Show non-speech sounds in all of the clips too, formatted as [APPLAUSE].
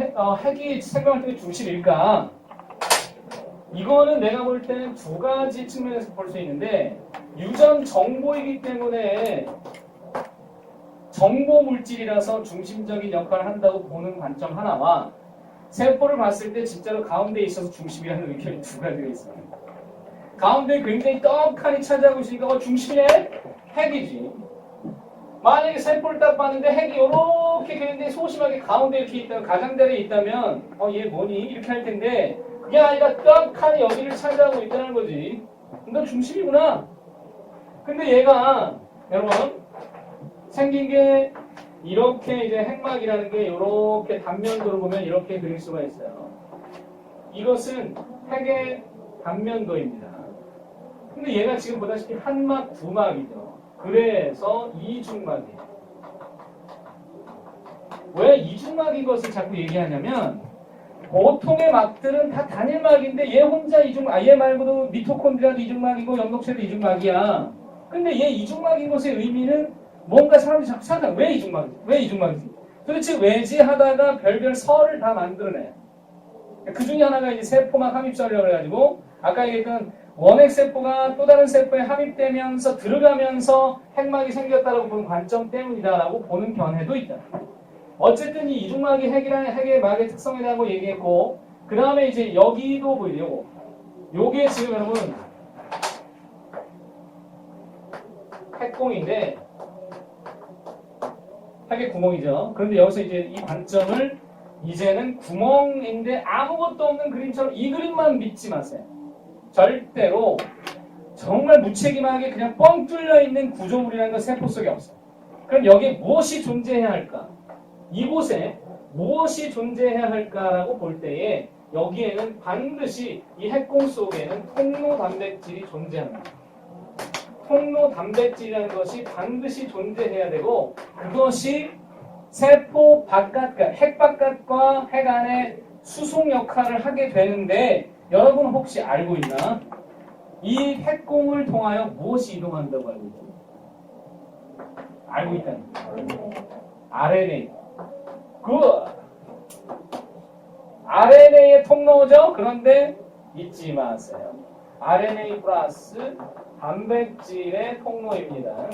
핵, 어, 핵이 생명활동의 중심일까? 이거는 내가 볼 때는 두 가지 측면에서 볼 수 있는데 유전 정보이기 때문에 정보 물질이라서 중심적인 역할을 한다고 보는 관점 하나와 세포를 봤을 때 진짜로 가운데에 있어서 중심이라는 의견이 두 가지가 있어요. 가운데 굉장히 떡하니 차지하고 있으니까 어, 중심이네? 핵이지. 만약에 세포를 딱 봤는데 핵이 이렇게 굉장히 소심하게 가운데 이렇게 있다면 가장자리에 있다면 어 얘 뭐니? 이렇게 할 텐데 그게 아니라 떡하니 여기를 차지하고 있다는 거지. 너 중심이구나. 근데 얘가 여러분 생긴 게 이렇게 이제 핵막이라는 게 이렇게 단면도로 보면 이렇게 그릴 수가 있어요. 이것은 핵의 단면도입니다. 근데 얘가 지금 보다시피 한막, 두막이죠. 그래서 이중막이에요. 왜 이중막인 것을 자꾸 얘기하냐면 보통의 막들은 다 단일막인데 얘 혼자 이중막, 아, 얘 말고도 미토콘드리아도 이중막이고 연독체도 이중막이야. 근데 얘 이중막인 것의 의미는 뭔가 사람들이 자꾸 생각해. 왜 이중막이지? 왜 이중막이지? 도대체 왜지 하다가 별별 설을 다 만들어내. 그 중에 하나가 이제 세포막 함입설이라고 해가지고 아까 얘기했던 원핵 세포가 또 다른 세포에 함입되면서 들어가면서 핵막이 생겼다라고 보는 관점 때문이다라고 보는 견해도 있다. 어쨌든 이 이중막이 핵이라는 핵의 막의 특성이라고 얘기했고 그 다음에 이제 여기도 보이죠. 요게 지금 여러분 핵공인데 핵의 구멍이죠. 그런데 여기서 이제 이 관점을 이제는 구멍인데 아무것도 없는 그림처럼 이 그림만 믿지 마세요. 절대로 정말 무책임하게 그냥 뻥 뚫려 있는 구조물이라는 건 세포 속에 없어요. 그럼 여기에 무엇이 존재해야 할까? 이곳에 무엇이 존재해야 할까라고 볼 때에 여기에는 반드시 이 핵공 속에는 통로 단백질이 존재합니다. 통로 단백질이라는 것이 반드시 존재해야 되고 그것이 세포 바깥, 그러니까 핵 바깥과 핵 안에 수송 역할을 하게 되는데 여러분 혹시 알고 있나? 이 핵공을 통하여 무엇이 이동한다고 알고 있죠? 알고 거예요. RNA. 그 RNA의 통로죠. 그런데 잊지 마세요. RNA 플러스 단백질의 통로입니다.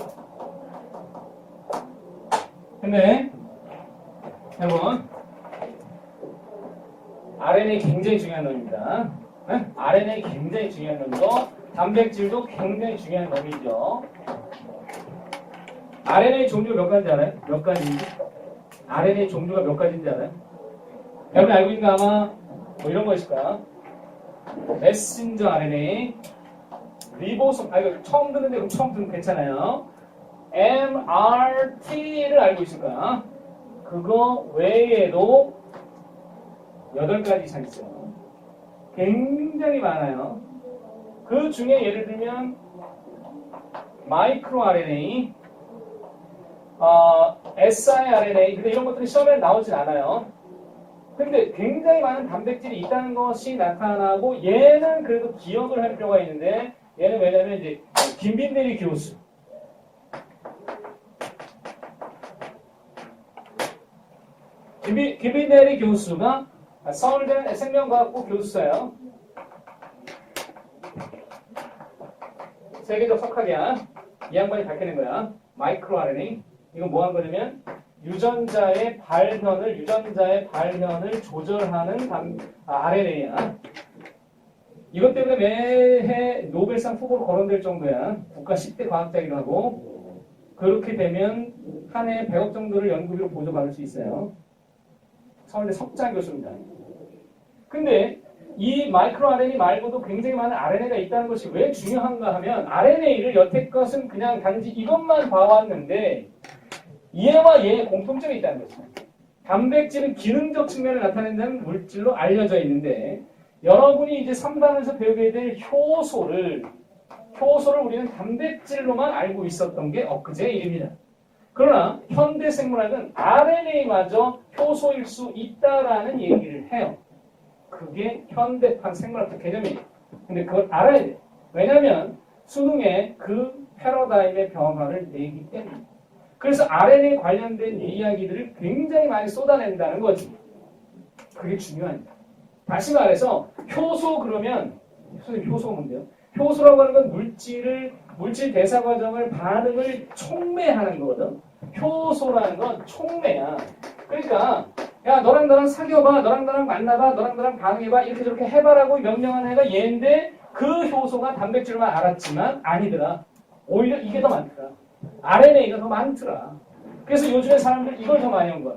근데 여러분 RNA 굉장히 중요한 놈입니다. 네? RNA 굉장히 중요한 놈이고 단백질도 굉장히 중요한 놈이죠. RNA 종류가 몇 가지 알아요? 몇 가지인지? RNA 종류가 몇 가지인지 알아요? 여러분 알고 있는 거 아마 뭐 이런 거 있을 거야. 메신저 RNA, 리보솜, 아 이거 처음 듣는데 그럼 처음 듣는 괜찮아요. MRT를 알고 있을 거야. 그거 외에도 8가지 이상 있어요. 굉장히 많아요. 그 중에 예를 들면 마이크로 RNA, 어, siRNA, 근데 이런 것들은 시험에 나오진 않아요. 근데 굉장히 많은 단백질이 있다는 것이 나타나고 얘는 그래도 기억을 할 필요가 있는데 얘는 왜냐면 이제 김빈대리 교수 김빈, 김빈대리 교수가 서울대 생명과학부 교수예요. 세계적 석학이야. 이 양반이 밝혀낸 거야. 마이크로 RNA. 이건 뭐 한 거냐면 유전자의 발현을 유전자의 발현을 조절하는 단, 아, RNA야. 이것 때문에 매해 노벨상 후보로 거론될 정도야. 국가 10대 과학자이기도 하고 그렇게 되면 한해 100억 정도를 연구비로 보조받을 수 있어요. 서울대 석장 교수입니다. 근데 이 마이크로 RNA 말고도 굉장히 많은 RNA가 있다는 것이 왜 중요한가 하면 RNA를 여태껏은 그냥 단지 이것만 봐왔는데 얘와 얘의 공통점이 있다는 거죠. 단백질은 기능적 측면을 나타낸다는 물질로 알려져 있는데 여러분이 이제 3단에서 배우게 될 효소를 효소를 우리는 단백질로만 알고 있었던 게 엊그제 일입니다. 그러나 현대 생물학은 RNA마저 효소일 수 있다라는 얘기를 해요. 그게 현대판 생물학적 개념이에요. 근데 그걸 알아야 돼요. 왜냐하면 수능에 그 패러다임의 변화를 내기 때문에. 그래서 RNA 관련된 이야기들을 굉장히 많이 쏟아낸다는 거지. 그게 중요합니다. 다시 말해서 효소 그러면 선생님 효소가 뭔데요? 효소라고 하는 건 물질을 물질 대사 과정을 반응을 촉매하는 거거든. 효소라는 건 촉매야. 그러니까 야 너랑 나랑 사귀어봐, 너랑 나랑 만나봐, 너랑 나랑 반응해봐 이렇게 저렇게 해봐라고 명령하는 애가 얘인데 그 효소가 단백질만 알았지만 아니더라. 오히려 이게 더 많더라. RNA가 더 많더라. 그래서 요즘에 사람들 이걸 더 많이 한 거야.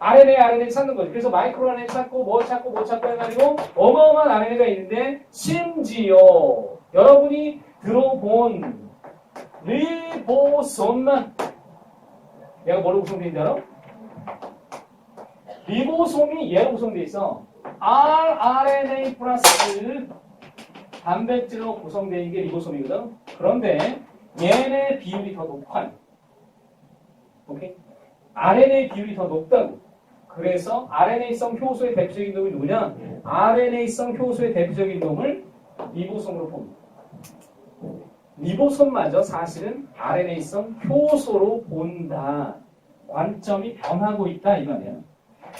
RNA, RNA 찾는 거지. 그래서 마이크로 RNA 찾고 뭐 찾고 뭐 찾고 해가지고 어마어마한 RNA가 있는데 심지어 여러분이 들어본 리보솜만 얘가 뭐로 구성되어 있는지 알아? 리보솜이 얘로 구성되어 있어. rRNA 플러스 단백질로 구성되어 있는 게 리보솜이거든. 그런데 얘네 비율이 더 높아. 오케이? RNA 비율이 더 높다고. 그래서 RNA성 효소의 대표적인 놈이 누구냐? RNA성 효소의 대표적인 놈을 리보솜으로 봅니다. 리보솜마저 사실은 RNA성 효소로 본다. 관점이 변하고 있다 이 말이야.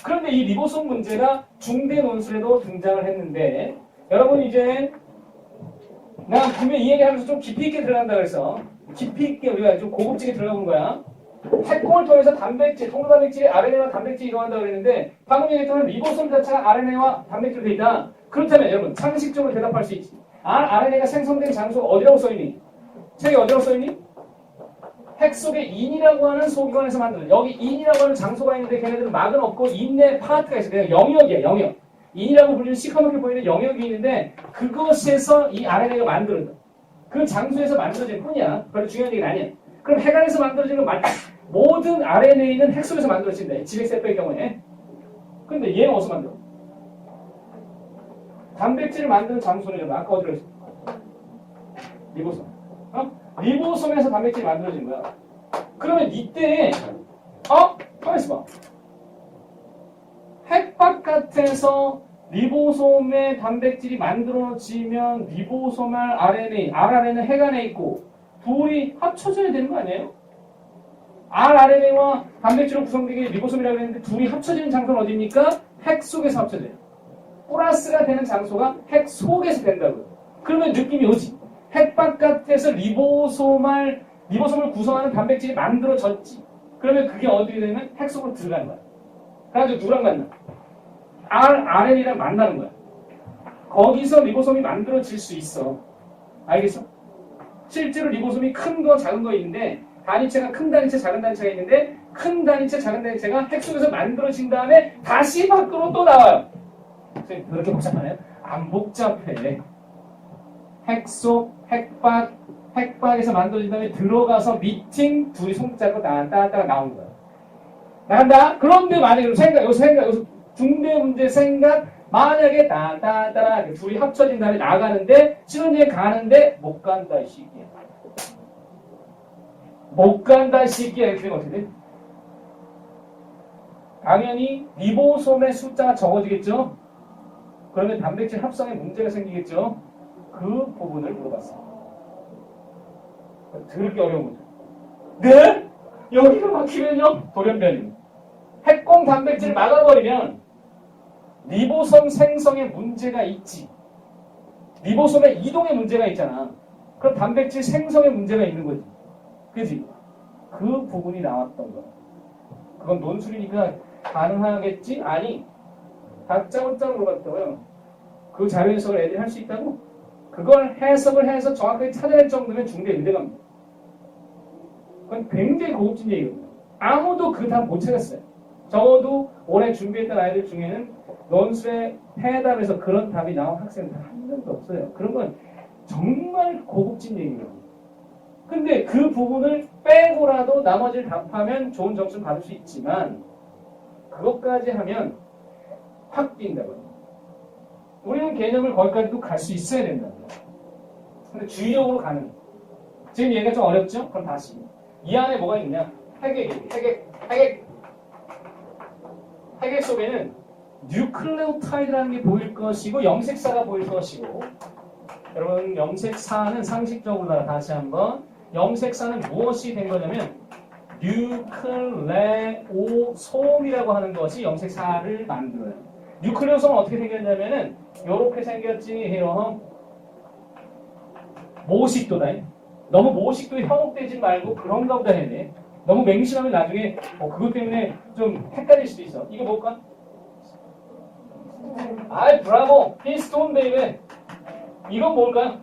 그런데 이 리보솜 문제가 중대 논술에도 등장을 했는데 여러분 이제 나 분명 이 얘기하면서 좀 깊이 있게 들어간다 그래서 깊이 있게 우리가 좀 고급지게 들어가본 거야. 핵공을 통해서 단백질, 통로 단백질이 RNA와 단백질이 이동한다 그랬는데 방금 얘기했던 리보솜 자체가 RNA와 단백질로 돼 있다. 그렇다면 여러분 상식적으로 대답할 수 있지. RNA가 생성된 장소가 어디라고 써있니? 책에 어디라고 써있니? 핵 속에 인이라고 하는 소기관에서 만드는 여기 인이라고 하는 장소가 있는데 걔네들은 막은 없고 인내 파트가 있어. 그냥 영역이야 영역. 인이라고 불리는 시커멓게 보이는 영역이 있는데 그것에서 이 RNA가 만들어져. 그 장소에서 만들어질 뿐이야. 별로 중요한 얘기는 아니야. 그럼 핵 안에서 만들어지는 건 맞, 모든 RNA는 핵 속에서 만들어진대. 지백세포의 경우에. 근데 얘는 어디서 만들어? 단백질을 만드는 장소는 아까 어디로 했어? 리보솜. 어? 리보솜에서 단백질이 만들어진 거야. 그러면 이때 어? 가만 있어 봐. 핵 바깥에서 리보솜의 단백질이 만들어지면 리보솜알 RNA, rRNA는 핵 안에 있고 둘이 합쳐져야 되는 거 아니에요? rRNA와 단백질로 구성되게 리보솜이라고 했는데 둘이 합쳐지는 장소는 어디입니까? 핵 속에서 합쳐져요. 플러스가 되는 장소가 핵 속에서 된다고요. 그러면 느낌이 오지. 핵 바깥에서 리보솜알, 리보솜을 구성하는 단백질이 만들어졌지. 그러면 그게 어디게 되면 핵 속으로 들어가는 거야. 그래가지고 누구랑 만나? R, RNA랑 만나는 거야. 거기서 리보솜이 만들어질 수 있어. 알겠어? 실제로 리보솜이 큰 거, 작은 거 있는데 단위체가 큰 단위체, 작은 단위체가 있는데 큰 단위체, 작은 단위체가 핵 속에서 만들어진 다음에 다시 밖으로 또 나와요. 그렇게 복잡하나요? 안 복잡해. 핵 속, 핵박, 핵박에서 만들어진 다음에 들어가서 미팅 둘이 손잡고 나갔다가 나온 거야. 나간다? 그런데 만약에 생각, 여기서 생각, 여기서 중대 문제 생각, 만약에 따따따 둘이 합쳐진 다음에 나가는데 신혼여행 가는데 못 간다 이 시기야. 못 간다 이 시기야 이렇게 되면 어떻게 돼? 당연히 리보솜의 숫자가 적어지겠죠? 그러면 단백질 합성에 문제가 생기겠죠? 그 부분을 물어봤습니다. 들을게 어려운 거죠. 네? 여기가 막히면요? 돌연변이. 핵공 단백질을 막아버리면 리보솜 생성에 문제가 있지. 리보솜의 이동에 문제가 있잖아. 그럼 단백질 생성에 문제가 있는 거지. 그지? 그 부분이 나왔던 거야. 그건 논술이니까 가능하겠지? 아니. 각자 혼자 물어봤다고요. 그 자료 해석을 애들이 할 수 있다고? 그걸 해석을 해서 정확하게 찾아낼 정도면 중대 의대갑니다. 그건 굉장히 고급진 얘기거든요. 아무도 그 답 못 찾았어요. 적어도 올해 준비했던 아이들 중에는 논술의 해답에서 그런 답이 나온 학생들 한 명도 없어요. 그런 건 정말 고급진 얘기예요. 근데 그 부분을 빼고라도 나머지를 답하면 좋은 점수를 받을 수 있지만 그것까지 하면 확 뛴다고요. 우리는 개념을 거기까지도 갈 수 있어야 된다고요. 근데 주의력으로 가는. 지금 얘기가 좀 어렵죠? 그럼 다시. 이 안에 뭐가 있냐? 핵액, 핵액, 핵액. 핵액 속에는 뉴클레오타이드라는 게 보일 것이고 영색사가 보일 것이고 여러분 영색사는 상식적으로 다- 다시 한번 영색사는 무엇이 된 거냐면 뉴클레오솜이라고 하는 것이 영색사를 만들어요. 뉴클레오성은 어떻게 생겼냐면은 요렇게 생겼지 해요. 모식도다. 너무 모식도 현혹되지 말고 그런가 보다 돼. 너무 맹신하면 나중에 어, 그것 때문에 좀 헷갈릴 수도 있어. 이거 뭘까? 아이 브라보 히스톤 베이베 이건 뭘까요?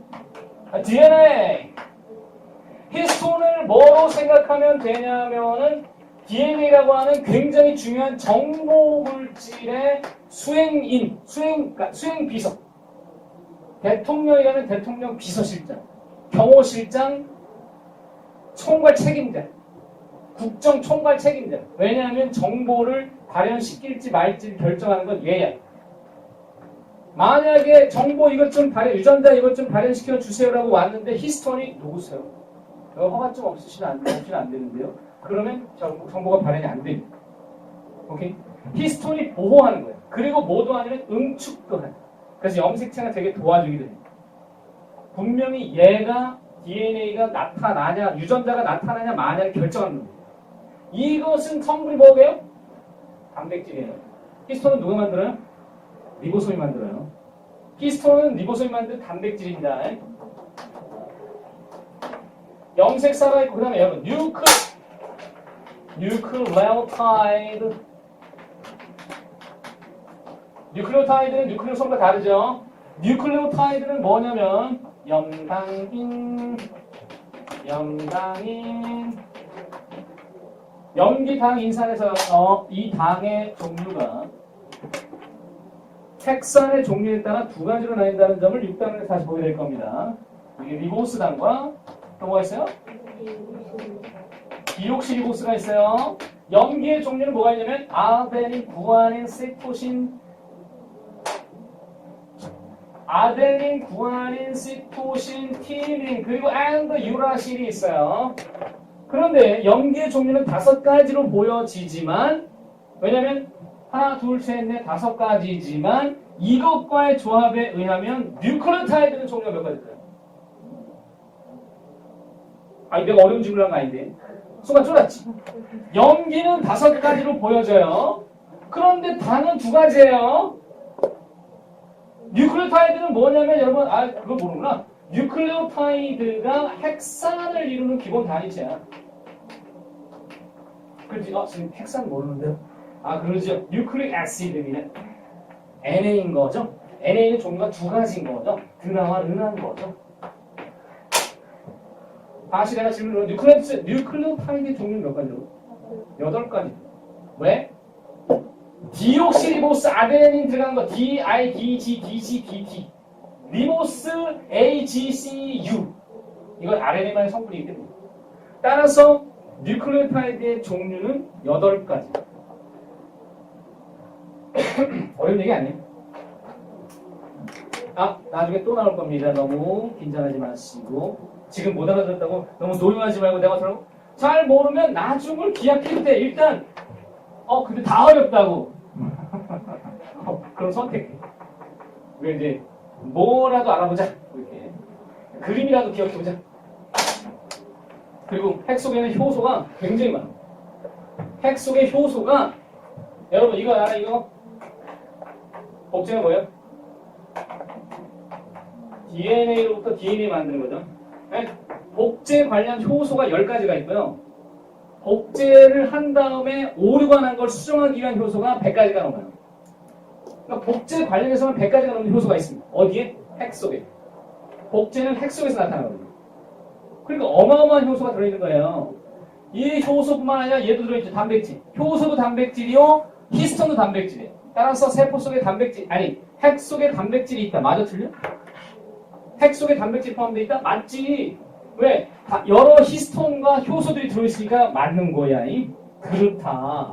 아, DNA 히스톤을 뭐로 생각하면 되냐면은 DNA라고 하는 굉장히 중요한 정보 물질의 수행인, 수행, 그러니까 수행 비서. 대통령이라면 대통령 비서실장, 경호실장, 총괄 책임자, 국정 총괄 책임자. 왜냐하면 정보를 발현시킬지 말지 결정하는 건 얘야. 만약에 정보 이것 좀 발현, 유전자 이것 좀 발현시켜 주세요라고 왔는데 히스톤이 누구세요? 어, 허가증 없으시면 안, 안 되는데요. 그러면 정보, 정보 가 발현이 안 됩니다. 오케이? 히스톤이 보호하는 거예요. 그리고 뭐도 아니면 응축도 하는. 그래서 염색체가 되게 도와주기도 해요. 분명히 얘가 DNA가 나타나냐, 유전자가 나타나냐, 마냐를 결정하는 겁니다. 이것은 성분이 뭐게요? 단백질이에요. 히스톤은 누가 만들어요? 리보솜이 만들어요. 히스톤은 리보솜이 만든 단백질입니다. 염색 살아있고 그 다음에 여러분 뉴클 뉴클레오타이드 뉴클레오타이드는 뉴클레오솜과 다르죠. 뉴클레오타이드는 뭐냐면 염당인 염당인 염기당 인산에서 어, 이 당의 종류가 핵산의 종류에 따라 두 가지로 나뉜다는 점을 6단에서 다시 보게 될 겁니다. 이게 리보스당과 또 뭐가 있어요? 디옥시 리보스가 있어요. 염기의 종류는 뭐가 있냐면 아데닌, 구아닌, 세토신, 아델린, 구아닌, 시토신, 티민 그리고 앤드 유라실이 있어요. 그런데 염기의 종류는 다섯 가지로 보여지지만 왜냐면 하나, 둘, 셋, 넷, 다섯 가지지만 이것과의 조합에 의하면 뉴클레오타이드는 종류가 몇 가지일까요? 아니 내가 어려운 질문을 한거 아닌데 순간 쫄았지 염기는 다섯 가지로 보여져요 그런데 단은 두 가지예요 뉴클레오타이드는 뭐냐면 여러분 아 그거 모르구나. 뉴클레오타이드가 핵산을 이루는 기본 단위체야. 그렇지? 어 지금 핵산 모르는데요 아 그러죠. 뉴클릭 애시드입니다 NA인 거죠? NA는 종류가 두 가지인 거죠? 드나와 르나인 거죠? 다시 내가 질문을 뉴클레오타이드 종류는 몇 가지로? 여덟 가지. 왜? 디옥시리보스 아데닌 들어간 거 D, I, D, G, D, C, D, T. 리보스 A, G, C, U. 이건 RNA만의 성분이기 때문에. 따라서 뉴클레오타이드의 종류는 여덟 가지. [COUGHS] 어려운 얘기 아니에요? 아, 나중에 또 나올 겁니다. 너무 긴장하지 마시고. 지금 못 알아듣었다고 너무 노용하지 말고 내가 들어 잘 모르면 나중을 기약해도 돼. 일단 어 근데 다 어렵다고. 어, 그럼 선택해. 왜 이제 뭐라도 알아보자. 이렇게 그림이라도 기억해보자. 그리고 핵 속에는 효소가 굉장히 많아. 핵 속의 효소가 여러분 이거 알아 이거? 복제가 뭐예요? DNA로부터 DNA 만드는 거죠. 네? 복제 관련 효소가 10가지가 있고요. 복제를 한 다음에 오류가 난 걸 수정하기 위한 효소가 100가지가 넘어요. 그러니까 복제 관련해서는 100가지가 넘는 효소가 있습니다. 어디에? 핵 속에. 복제는 핵 속에서 나타나거든요. 그러니까 어마어마한 효소가 들어있는 거예요. 이 효소뿐만 아니라 얘도 들어있죠. 단백질. 효소도 단백질이요. 히스톤도 단백질이에요. 따라서 세포 속에 단백질, 아니, 핵 속에 단백질이 있다. 맞아, 틀려? 핵 속에 단백질 포함되어 있다? 맞지. 왜? 다 여러 히스톤과 효소들이 들어있으니까 맞는 거야. 이? 그렇다.